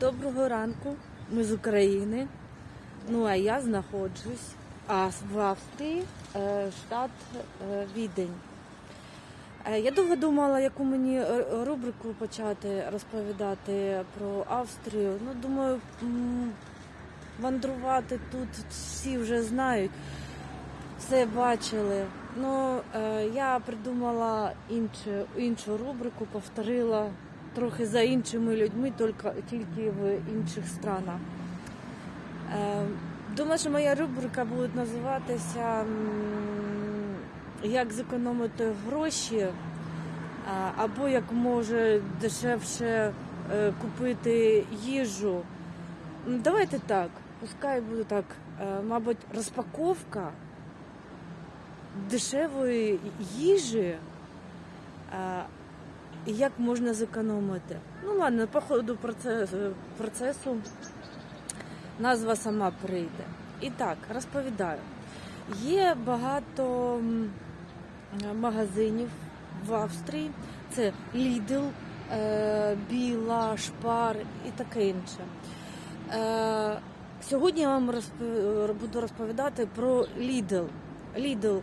Доброго ранку, ми з України. Ну а я знаходжусь в Австрії, е, штат е, Відень. Е, Я довго думала, яку мені рубрику почати розповідати про Австрію. Ну, думаю, м, мандрувати тут всі вже знають, все бачили. Ну, я придумала іншу, іншу рубрику, повторила трохи за іншими людьми, тільки, в інших странах. Е, Думаю, що моя рубрика буде називатися Як зекономити гроші, або як може дешевше е, купити їжу. Давайте так, пускай буде так, е, мабуть, розпаковка дешевої їжі. Е, і як можна зекономити? Ну ладно, по ходу процесу, процесу назва сама прийде. І так, розповідаю. Є багато магазинів в Австрії. Це Lidl, е, Біла, Шпар і таке інше. Е, Сьогодні я вам буду розповідати про. Lidl е,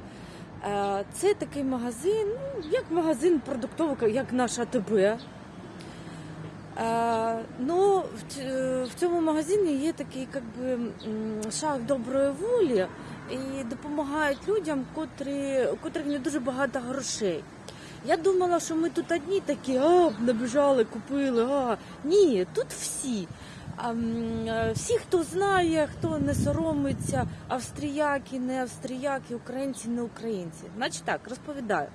це такий магазин, ну, як магазин продуктовий, як наш АТБ. Е, Ну, в цьому магазині є такий как би, шаг доброї волі і допомагають людям, котрі, у котрих не дуже багато грошей. Я думала, що ми тут одні такі, а, набіжали, купили. А. Ні, тут всі. Е, всі, хто знає, хто не соромиться, австріяки, не австріяки, українці, не українці. Значить так, розповідаю.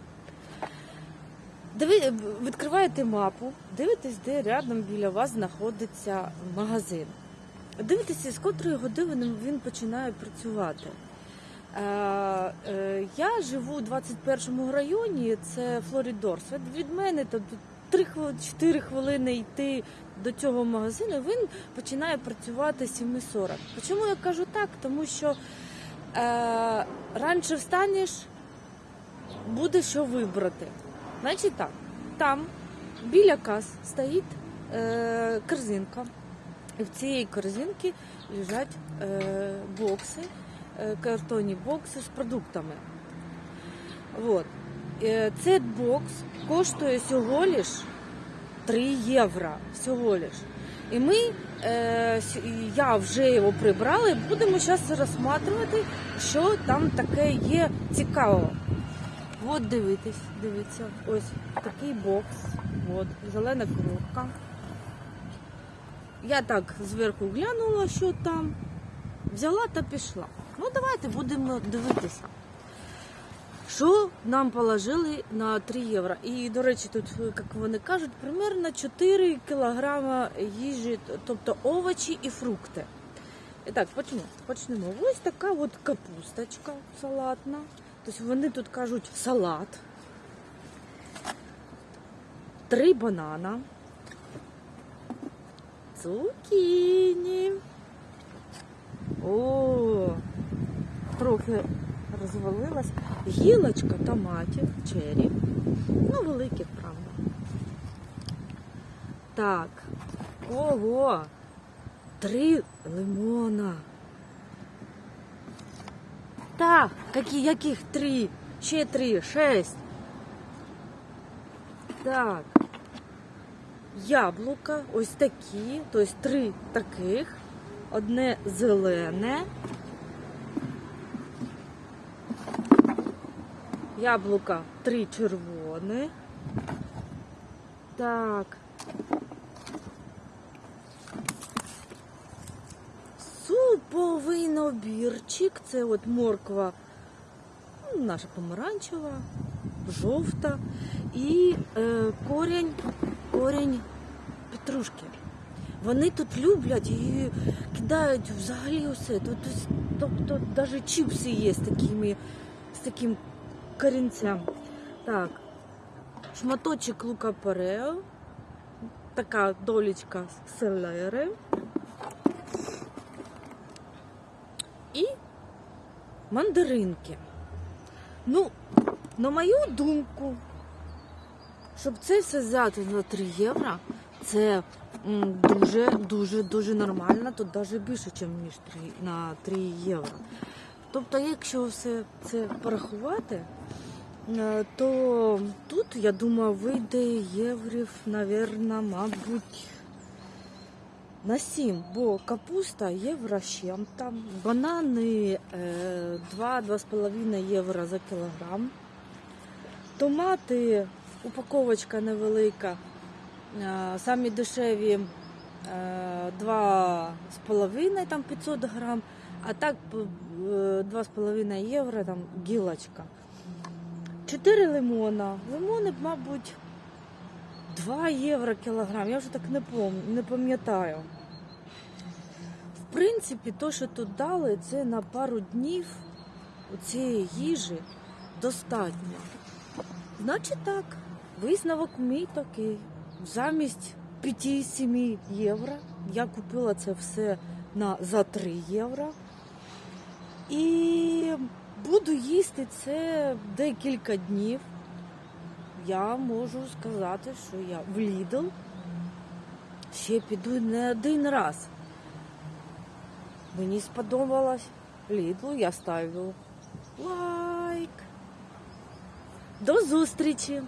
Диви, відкриваєте мапу, дивитесь, де рядом біля вас знаходиться магазин. Дивитеся, з котрої години він починає працювати. Е, е, я живу у 21-му районі, це Флорідорс. Від мене тут 3 4 хвилини йти до цього магазину, він починає працювати 7.40. Почому я кажу так? Тому що е, раніше встанеш, буде що вибрати. Значить так, там біля кас стоїть е, корзинка. І в цієї корзинці лежать е, бокси, е, картонні бокси з продуктами. От. Е, цей бокс коштує всього лиш 3 євро. Всього лиш. І ми, е, я вже його прибрала і будемо зараз розглядати, що там таке є цікавого. От дивитесь, дивіться, ось такий бокс, от, зелена коробка. Я так зверху глянула, що там, взяла та пішла. Ну, давайте будемо дивитися. Що нам положили на 3 євро? І, до речі, тут, як вони кажуть, примерно 4 кілограма їжі, тобто овочі і фрукти. І так, почнемо. почнемо. Ось така от капусточка салатна. Тобто вони тут кажуть салат. Три банана. Цукіні. О, трохи розвалилась. Гілочка томатів, чері. Ну, великих, правда. Так. Ого! Три лимона. Так, які, яких три? Ще три, шесть. Так. Яблука, ось такі, тобто три таких, одне зелене. Яблука три червоне. Так. Суповий набірчик. Це от морква ну, наша помаранчева, жовта і е, корінь, корінь петрушки. Вони тут люблять і кидають взагалі усе. Тут, тобто навіть чіпси є з такими, з таким корінцем. Так, шматочок лука парео, така долічка селери. І мандаринки. Ну, на мою думку, щоб це все взяти на 3 євро, це дуже, дуже, нормально, тут навіть більше, ніж 3, на 3 євро. Тобто, якщо все це порахувати, е, то тут, я думаю, вийде єврів, навірно, мабуть, на 7, бо капуста євро чим там, банани е, 2-2,5 євро за кілограм, томати, упаковочка невелика, е, самі дешеві е, 2,5 там 500 грам, а так е, 2,5 євро там гілочка. 4 лимона. Лимони, мабуть, 2 євро кілограм. Я вже так не не пам'ятаю. В принципі, то, що тут дали, це на пару днів цієї їжі достатньо. Значить так, висновок мій такий. Замість 5-7 євро я купила це все на, за 3 євро. І буду їсти це декілька днів. Я можу сказати, що я в Lidl ще піду не один раз. Мені сподобалось Lidl, я ставлю лайк. До зустрічі!